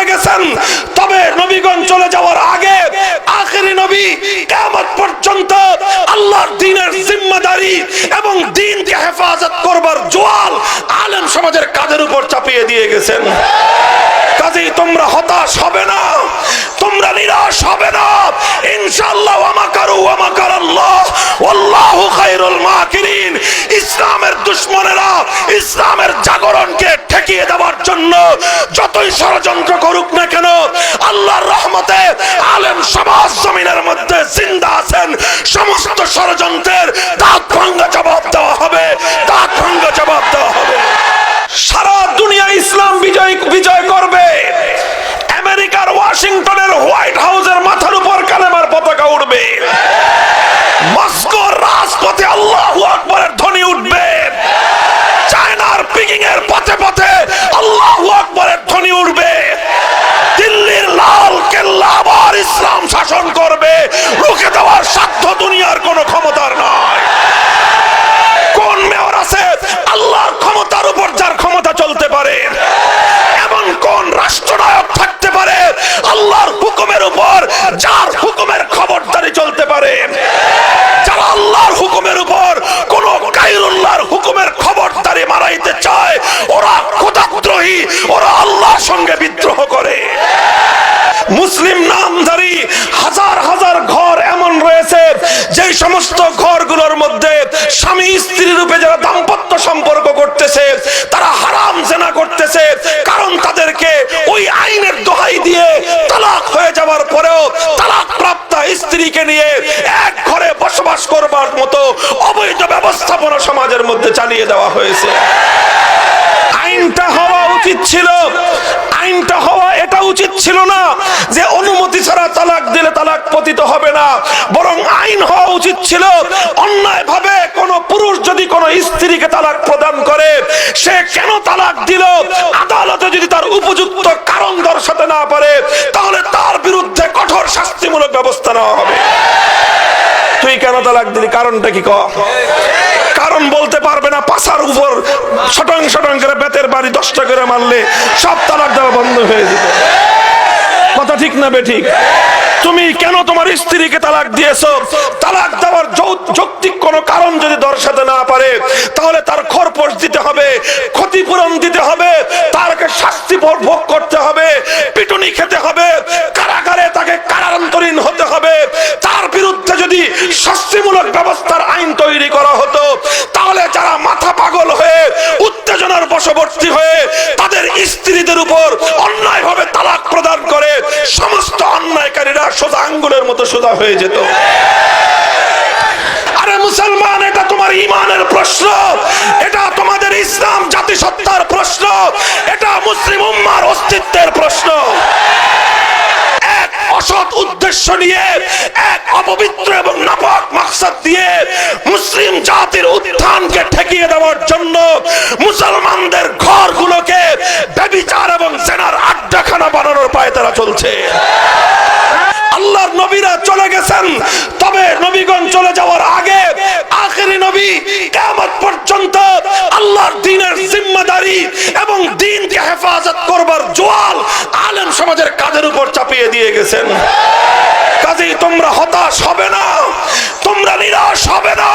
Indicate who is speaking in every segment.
Speaker 1: চলে গেছেন। তবে নবীগণ চলে যাওয়ার আগে আখেরি নবী কেমন পর্যন্ত আল্লাহর দিনের জিম্মাদারি এবং দিনকে হেফাজত করবার জোয়াল আলেম সমাজের কাজের উপর চাপিয়ে দিয়ে গেছেন। কাজেই তোমরা হতাশ হবে না। তোমরা নিরাশ হবে না। ইনশাআল্লাহ, ওয়ামাকারু ওয়ামাকার আল্লাহ ওয়াল্লাহু খায়রুল মাকিরিন। ইসলামের দুশমনেরা ইসলামের জাগরণকে ঠেকিয়ে দেওয়ার জন্য যতই ষড়যন্ত্র করুক না কেন, আল্লাহর রহমতে আলেম সমাজ জমিনের মধ্যে জিন্দা আছেন। সমস্ত ষড়যন্ত্রের দাঁত ভাঙ্গা জবাব দেওয়া হবে দাঁত ভাঙ্গা জবাব দেওয়া হবে। সারা দুনিয়া ইসলাম বিজয় বিজয় করবে। আমেরিকার ওয়াশিংটনের হোয়াইট হাউসের মাথার উপর কালেমার পতাকা উঠবে মস্কোর রাজপথে আল্লাহু আকবরের ধ্বনি উঠবে। চায়নার পিকিং এর পথে পথে আল্লাহু আকবরের ধ্বনি উঠবে দিল্লির লাল কেল্লা আবার ইসলাম শাসন করবে। রুখে দেওয়ার সাধ্য দুনিয়ার কোনো ক্ষমতার নয় কোন মেয়র আছে আল্লাহর ক্ষমতার উপর যার ক্ষমতা চলতে পারে এমন কোন রাষ্ট্রনায়ক থাকতে পারে আল্লাহর হুকুমের উপর যার হুকুমের খবরদারি চলতে পারে যারা আল্লাহর হুকুমের উপর কোন গাইরুল্লাহর হুকুমের খবরদারি মারাইতে চায় ওরা খোদাদ্রোহী ওরা আল্লাহর সঙ্গে বিদ্রোহ করে মুসলিম নামধারী হাজার হাজার ঘর এমন রয়েছে যে সমস্ত ঘরগুলোর মধ্যে স্বামী স্ত্রী রূপে যারা দাম্পত্য সম্পর্ক করতেছে তারা হারাম জেনা করতেছে কারণ তাদেরকে ওই আইনের দোহাই দিয়ে তালাক হয়ে যাওয়ার পরেও তালাক প্রাপ্তা স্ত্রীকে নিয়ে এক ঘরে বসবাস করবার মতো অবৈধ ব্যবস্থাপনা সমাজের মধ্যে চালিয়ে দেওয়া হয়েছে। আইনটা হওয়া উচিত ছিল। আইনটা হওয়া এটা উচিত ছিল না যে অনুমতি ছাড়া তালাক দিলে তালাক পতিত হবে না। বরং আইন হওয়া উচিত ছিল অন্যায় ভাবে কোন পুরুষ যদি কোন স্ত্রীকে তালাক প্রদান করে, সে কেন তালাক দিল? আদালতে যদি তার উপযুক্ত কারণ দর্শাতে না পারে, তাহলে তার বিরুদ্ধে কঠোর শাস্তিমূলক ব্যবস্থা নেওয়া হবে। কেন তালাক দিলি? কারণটা কি ক? কারণ বলতে পারবে না, পাশার উপর শটং শটং করে বেতের বাড়ি দশটা করে মারলে সব তালাক দেওয়া বন্ধ হয়ে যেত। কথা ঠিক না বে ঠিক? তুমি কেন তোমার স্ত্রীকে তালাক দিয়েছ? তালাক দেওয়ার যৌক্তিক কোন কারণ যদি দর্শাতে না পারে, তাহলে তার খরপোশ দিতে হবে, ক্ষতিপূরণ দিতে হবে, তারকে শাস্তি ভোগ- করতে হবে, পিটুনি খেতে হবে, কারাগারে তাকে কারান্তরীণ হতে হবে। তার বিরুদ্ধে যদি শাস্তিমূলক ব্যবস্থার আইন তৈরি করা হতো, তাহলে যারা মাথা পাগল হয়ে, উত্তেজনার বশবর্তী হয়ে তাদের স্ত্রীদের উপর অন্যায়ভাবে তালাক প্রদান করে সমস্ত অন্যায়কারীরা সোজা আঙ্গুলের মতো সোজা হয়ে যেত। আরে মুসলমান, এটা তোমার ইমানের প্রশ্ন। এটা তোমাদের ইসলাম জাতিসত্তার প্রশ্ন। এটা মুসলিম উম্মার অস্তিত্বের প্রশ্ন। এক অসৎ উদ্দেশ্য নিয়ে, এক অপবিত্র এবং দিয়ে মুসলিম জাতির ঠেকিয়ে দেওয়ার জন্য মুসলমানদের ঘরগুলোকে ব্যবিচার এবং জেনার আড্ডাখানা বানানোর পায়ে তারা চলছে। আল্লাহর নবীরা চলে গেছেন। তবে নবীগণ চলে যাওয়ার আগে আখেরি নবী কেমন পর্যন্ত আল্লাহর দিনের জিম্মাদারি এবং দিনকে হেফাজত করবার জোয়াল আলেম সমাজের কাজের উপর চাপিয়ে দিয়ে গেছেন। কাজেই তোমরা হতাশ হবে না তোমরা নিরাশ হবে না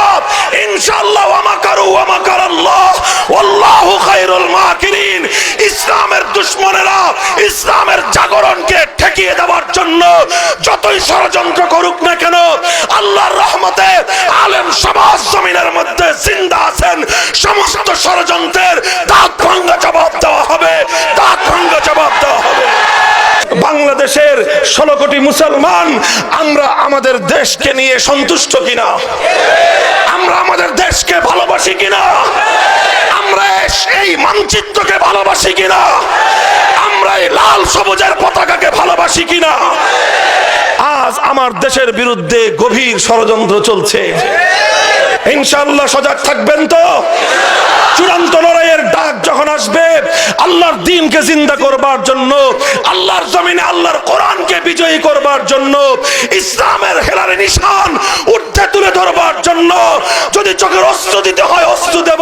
Speaker 1: ইনশাআল্লাহ ওয়ামাকারু ওয়ামাকার আল্লাহ ওয়াল্লাহু ইসলামের দুশ্মনেরা ইসলামের জাগরণকে ঠেকিয়ে দেওয়ার জন্য যতই ষড়যন্ত্র করুক না কেন, আল্লাহর রহমতে আলেম সমাজ জমিনের মধ্যে জিন্দা আছেন। সমস্ত ষড়যন্ত্রের দাঁত ভাঙ্গা জবাব দেওয়া হবে দাঁত ভাঙ্গা জবাব দেওয়া হবে। বাংলাদেশের ষোলো কোটি মুসলমান, আমরা আমাদের দেশকে নিয়ে সন্তুষ্ট কিনা? আমরা আমাদের দেশকে ভালোবাসি কিনা? আমরা এই মানচিত্রকে ভালোবাসি কিনা? আমরা এই লাল সবুজের পতাকাকে ভালোবাসি কিনা? আজ আমার দেশের বিরুদ্ধে গভীর ষড়যন্ত্র চলছে। ইনশাআল্লাহ সজাগ থাকবেন তো? চূড়ান্ত লড়াইয়ের ডাক যখন আসবে আল্লাহর দিনকে জিন্দা করবার জন্য, আল্লাহর জমিনে আল্লাহর কোরআনকে বিজয়ী করবার জন্য, ইসলামের হেলারে নিশান ঊর্ধ্বে তুলে ধরবার জন্য, যদি চোখের অস্ত্র দিতে হয়, অস্ত্র দেব,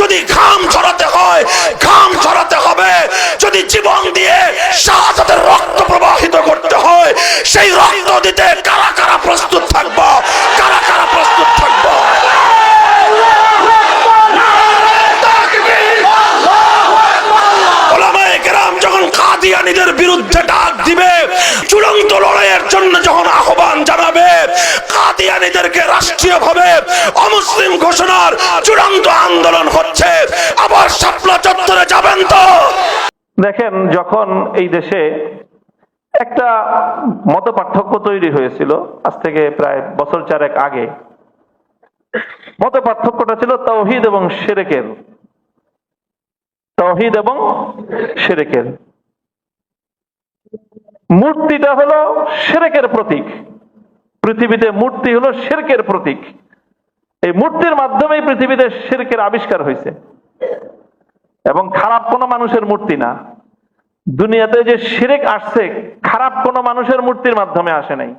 Speaker 1: যদি ঘাম ছড়াতে হয়, ঘাম ছড়াতে হবে, যদি জীবন দিয়ে শাহাদাতের রক্ত প্রবাহিত করতে হয়, সেই রক্ত দিতে কারা কারা প্রস্তুত থাকব? কারা কারা প্রস্তুত থাকব ওলামায়ে কেরাম যখন কাদিয়ানীদের বিরুদ্ধে ডাক দিবে। চূড়ান্ত লড়াইয়ের জন্য যখন আহ্বান জানাবে, কাদিয়ানীদেরকে রাষ্ট্রীয়ভাবে অমুসলিম ঘোষণার চূড়ান্ত আন্দোলন হচ্ছে। আবার শাপলা চত্বরে যাবেন তো।
Speaker 2: দেখেন, যখন এই দেশে একটা মত পার্থক্য তৈরি হয়েছিল, আজ থেকে প্রায় বছর চারেক আগে মত পার্থক্যটা ছিল তৌহিদ এবং সেরেকের। তৌহিদ এবং সেরেকের। মূর্তিটা হলো সেরেকের প্রতীক। পৃথিবীতে মূর্তি হলো শেরকের প্রতীক। এই মূর্তির মাধ্যমেই পৃথিবীতে শেরকের আবিষ্কার হয়েছে। এবং খারাপ কোনো মানুষের মূর্তি না। দুনিয়াতে যে শিরেক আসছে, খারাপ কোনো মানুষের মূর্তির মাধ্যমে আসে নাই।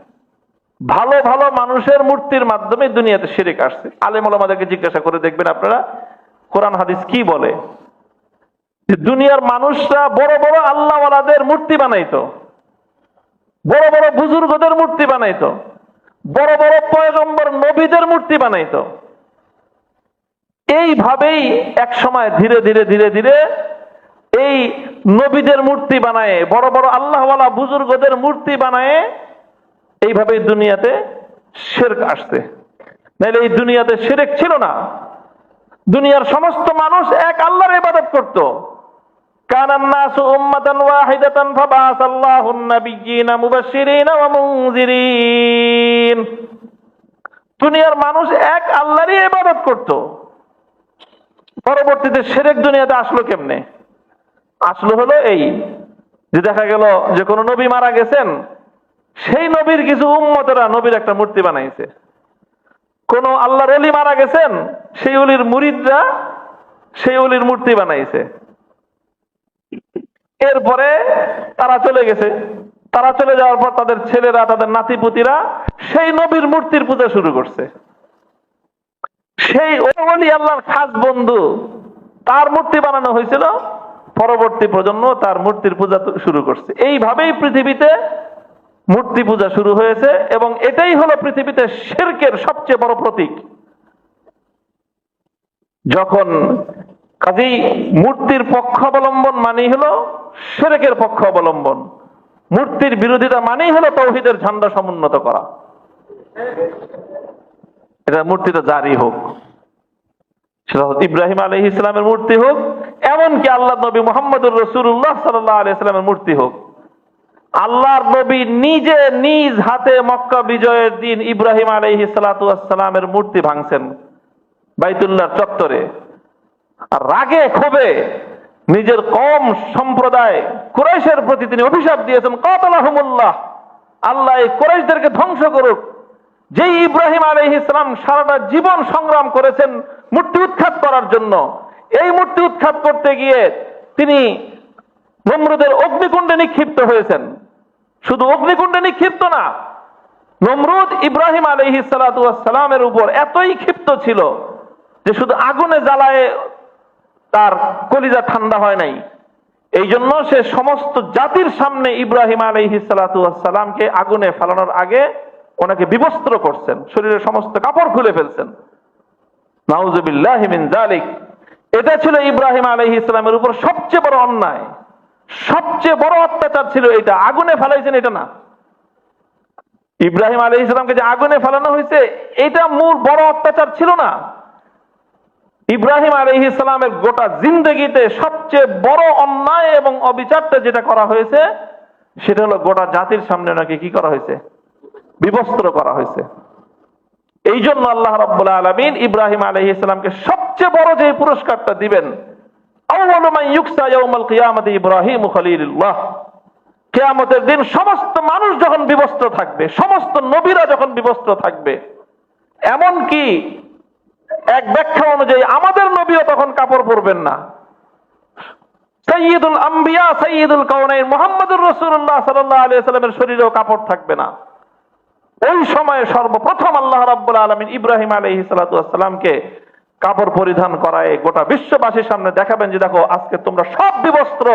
Speaker 2: ভালো ভালো মানুষের মূর্তির মাধ্যমে দুনিয়াতে শিরেক আসছে। আলেম আমাদেরকে জিজ্ঞাসা করে দেখবেন আপনারা, কোরআন হাদিস কি বলে? দুনিয়ার মানুষরা বড় বড় আল্লাহওয়ালাদের মূর্তি বানাইতো। বড় বড় বুজুর্গদের মূর্তি বানাইতো। বড় বড় পয়গম্বর নবীদের মূর্তি বানাইতো। এইভাবেই এক সময় ধীরে ধীরে ধীরে ধীরে এই নবীদের মূর্তি বানায়, বড় বড় আল্লাহওয়ালা বুজুর্গদের মূর্তি বানায় এইভাবেই দুনিয়াতে শেরক আসছে। নাহলে এই দুনিয়াতে শেরেক ছিল না। দুনিয়ার সমস্ত মানুষ এক আল্লাহর ইবাদত করত। كان الناس أمة واحدة فبعث الله النبيين مبشرين ومنذرين দুনিয়ার মানুষ এক আল্লাহরই ইবাদত করতো পরবর্তীতে সেরেক দুনিয়াতে আসলো কেমনে আসলো হলো এই যে দেখা গেল যে কোনো নবী মারা গেছেন সেই নবীর কিছু উম্মতেরা নবীর একটা মূর্তি বানাইছে কোন আল্লাহর অলি মারা গেছেন সেই অলির মুরিদরা সেই অলির মূর্তি বানাইছে এরপরে তারা চলে গেছে। তারা চলে যাওয়ার পর তাদের ছেলেরা, তাদের নাতিপুতিরা সেই নবীর মূর্তির পূজা শুরু করছে। সেই ওলি আল্লাহর খাস বন্ধু, তার মূর্তি বানানো হয়েছিল। পরবর্তী প্রজন্ম তার মূর্তির পূজা শুরু করছে। এইভাবেই পৃথিবীতে মূর্তি পূজা শুরু হয়েছে এবং এটাই হলো পৃথিবীতে শেরকের সবচেয়ে বড় প্রতীক। যখন কাজেই মূর্তির পক্ষ অবলম্বন মানেই হলো শেরেকের পক্ষ অবলম্বন। মূর্তির বিরোধিতা মানেই হলো তৌহিদের ঝান্ডা সমুন্নত করা। এটা মূর্তিটা জারি হোক। সেটা ইব্রাহিম আলহ ইসলামের মূর্তি হোক, এমনকি আল্লাহ নবী মোহাম্মদুর রসুল্লাহ সাল্লাহ আলি ইসলামের মূর্তি হোক। আল্লাহর নবী নিজে নিজ হাতে মক্কা বিজয়ের দিন ইব্রাহিম আলহি সালাতামের মূর্তি ভাঙছেন বাইতুল্লাহ চত্বরে। রাগে ক্ষোভে নিজের কম সম্প্রদায় কুরাইশের প্রতি তিনি অভিশাপ দিয়েছেন, কতলাহমুল্লাহ। আল্লাহ এই কুরাইশদেরকে ধ্বংস করুক। যেই ইব্রাহিম আলহ ইসলাম সারাটা জীবন সংগ্রাম করেছেন মূর্তি উৎখাত করার জন্য, এই মূর্তি উৎখাত করতে গিয়ে তিনি নমরুদের অগ্নিকুণ্ডে নিক্ষিপ্ত হয়েছেন। শুধু অগ্নিকুণ্ডে নিক্ষিপ্ত না, নমরুদ ইব্রাহিম আলহি উপর এতই ক্ষিপ্ত ছিল যে শুধু আগুনে জ্বালায় তার কলিজা ঠান্ডা হয় নাই। এই জন্য সে সমস্ত জাতির সামনে ইব্রাহিম আলহি সালামকে আগুনে ফেলানোর আগে ওনাকে বিবস্ত্র করছেন, শরীরের সমস্ত কাপড় খুলে ফেলছেন। এটা ছিল ইব্রাহিম আলহি ইসলামের উপর সবচেয়ে বড় অন্যায়। সবচেয়ে বড় অত্যাচার ছিল এটা। আগুনে ফেলাইছেন এটা না। ইব্রাহিম আলহ ইসলামকে যে আগুনে ফেলানো হয়েছে, এটা মূল বড় অত্যাচার ছিল না। ইব্রাহিম আলহ ইসলামের গোটা জিন্দগিতে সবচেয়ে বড় অন্যায় এবং অবিচারটা যেটা করা হয়েছে, সেটা হলো গোটা জাতির সামনে নাকি কি করা হয়েছে? বিবস্ত্র করা হয়েছে। এই জন্য আল্লাহ রব্বুল্লাহ আলমিন ইব্রাহিম আলহ ইসলামকে সবচেয়ে বড় যে পুরস্কারটা দিবেন ইব্রাহিম কেয়ামতের দিন সমস্ত মানুষ যখন বিবস্ত্র থাকবে, সমস্ত নবীরা যখন বিবস্ত্র থাকবে এমন কি এক ব্যাখ্যা অনুযায়ী আমাদের নবীও তখন কাপড় পরবেন না। সৈয়দুল আম্বিয়া সৈয়দুল কাউনাইন মোহাম্মদুর রসুল্লাহ সাল্লাহ আলিয়া সাল্লামের শরীরেও কাপড় থাকবে না। ওই সময়ে সর্বপ্রথম আল্লাহ রাব্বুল আলমিন ইব্রাহিম আলহি সালাতামকে কাপড় পরিধান করায় গোটা বিশ্ববাসীর সামনে দেখাবেন যে দেখো, আজকে তোমরা সব বিবস্ত্র।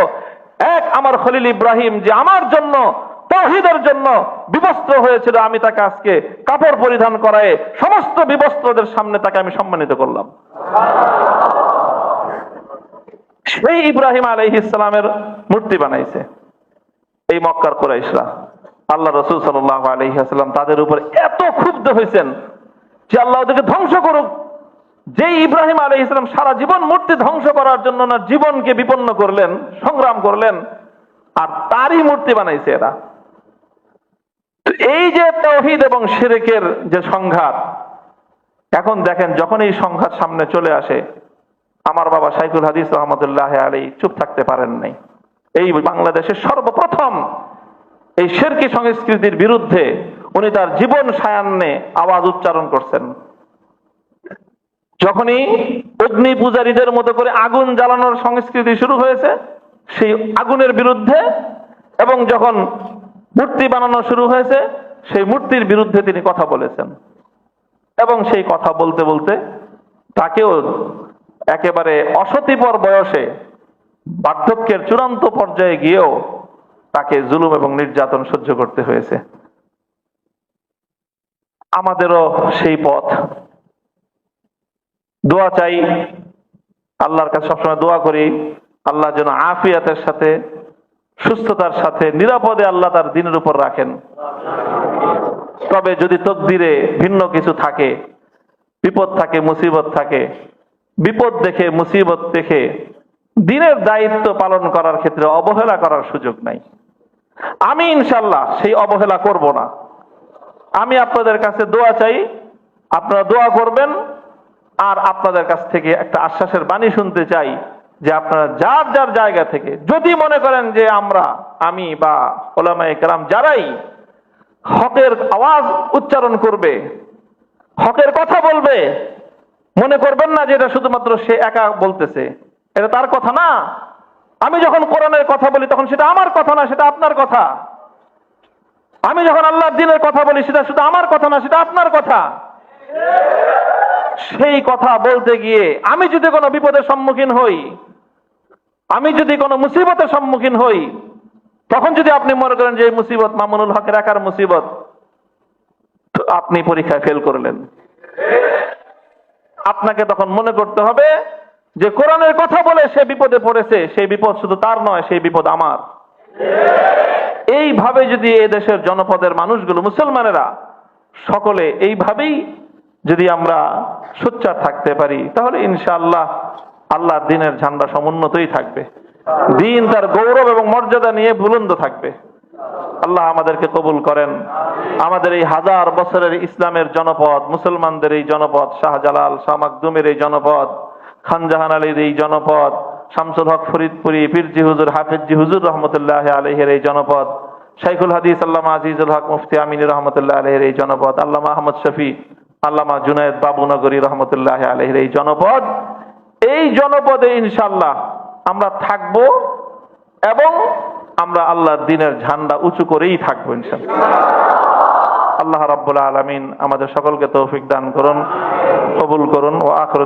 Speaker 2: এক আমার খলিল ইব্রাহিম যে আমার জন্য তৌহিদের জন্য বিবস্ত্র হয়েছিল আমি তাকে আজকে কাপড় পরিধান করায় সমস্ত বিবস্ত্রদের সামনে তাকে আমি সম্মানিত করলাম। সেই ইব্রাহিম আলহ ইসলামের মূর্তি বানাইছে এই মক্কার কোরাইশরা। আল্লাহ রসুল সাল্লাহ আলহিহাস্লাম তাদের উপর এত ক্ষুব্ধ হয়েছেন যে আল্লাহ ওদেরকে ধ্বংস করুক। যে ইব্রাহিম আলহ ইসলাম সারা জীবন মূর্তি ধ্বংস করার জন্য না, জীবনকে বিপন্ন করলেন, সংগ্রাম করলেন, আর তারই মূর্তি বানাইছে এরা। এই যে তৌহিদ এবং শিরেকের যে সংঘাত, এখন দেখেন যখন এই সংঘাত সামনে চলে আসে, আমার বাবা সাইকুল হাদিস রহমতুল্লাহ আলী চুপ থাকতে পারেন নাই। এই বাংলাদেশের সর্বপ্রথম এই শেরকি সংস্কৃতির বিরুদ্ধে উনি তার জীবন সায়ান্নে আওয়াজ উচ্চারণ করছেন। যখনই অগ্নি পূজারীদের মতো করে আগুন জ্বালানোর সংস্কৃতি শুরু হয়েছে, সেই আগুনের বিরুদ্ধে এবং যখন মূর্তি বানানো শুরু হয়েছে, সেই মূর্তির বিরুদ্ধে তিনি কথা বলেছেন। এবং সেই কথা বলতে বলতে তাকেও একেবারে অসতিপর বয়সে বার্ধক্যের চূড়ান্ত পর্যায়ে গিয়েও তাকে জুলুম এবং নির্যাতন সহ্য করতে হয়েছে। আমাদেরও সেই পথ। দোয়া চাই, আল্লাহর কাছে সবসময় দোয়া করি, আল্লাহ যেন আফিয়াতের সাথে সুস্থতার সাথে নিরাপদে আল্লাহ তার দিনের উপর রাখেন। তবে যদি তকদিরে ভিন্ন কিছু থাকে, বিপদ থাকে, মুসিবত থাকে, বিপদ দেখে, মুসিবত দেখে দিনের দায়িত্ব পালন করার ক্ষেত্রে অবহেলা করার সুযোগ নাই। আমি ইনশাল্লাহ সেই অবহেলা করব না। আমি আপনাদের কাছে দোয়া চাই, আপনারা দোয়া করবেন, আর আপনাদের কাছ থেকে একটা আশ্বাসের বাণী শুনতে চাই যে আপনারা যার যার জায়গা থেকে, যদি মনে করেন যে আমরা, আমি বা ওলামাই কেরাম যারাই হকের আওয়াজ উচ্চারণ করবে, হকের কথা বলবে, মনে করবেন না যে এটা শুধুমাত্র সে একা বলতেছে। এটা তার কথা না। আমি যখন কোরআনের কথা বলি, তখন সেটা আমার কথা না, সেটা আপনার কথা। আমি যখন আল্লাহর দিনের কথা বলি, সেটা শুধু আমার কথা না, সেটা আপনার কথা। সেই কথা বলতে গিয়ে আমি যদি কোনো বিপদের সম্মুখীন হই আমি যদি কোনো মুসিবতের সম্মুখীন হই, তখন যদি আপনি মনে করেন যে মুসিবত মামুনুল হকের একার মুসিবত আপনি পরীক্ষায় ফেল করলেন। আপনাকে তখন মনে করতে হবে যে কোরআনের কথা বলে সে বিপদে পড়েছে সেই বিপদ শুধু তার নয় সেই বিপদ আমার। এইভাবে যদি এ দেশের জনপদের মানুষগুলো, মুসলমানেরা সকলে এইভাবেই যদি আমরা সোচ্চার থাকতে পারি, তাহলে ইনশাআল্লাহ আল্লাহর দিনের ঝান্ডা সমুন্নতই থাকবে। দিন তার গৌরব এবং মর্যাদা নিয়ে বুলন্দ থাকবে। আল্লাহ আমাদেরকে কবুল করেন। আমাদের এই হাজার বছরের ইসলামের জনপদ, মুসলমানদের এই জনপদ, শাহজালাল, শাহ মাকদুমের এই জনপদ, খানজাহান আলীর এই জনপদ, শামসুল হক ফরিদপুরি, পীরজি হুজুর হাফিজি হুজুর রহমতুল্লাহ আলহের এই জনপদ, শাইখুল হাদিস আল্লামা আজিজুল হক মুফতি আমিন রহমতুল্লাহ আলহের এই জনপদ, আল্লামা আহমদ শফি, আল্লামা জুনায়দ বাবুনগরী রহমতুল্লাহ আলহের এই জনপদ এই জনপদে ইনশাল্লাহ আমরা থাকব এবং আমরা আল্লাহ দিনের ঝান্ডা উঁচু করেই থাকব ইনশাল্লাহ আল্লাহ রাব্বুল আলমিন আমাদের সকলকে তৌফিক দান করুন, কবুল করুন ও আখর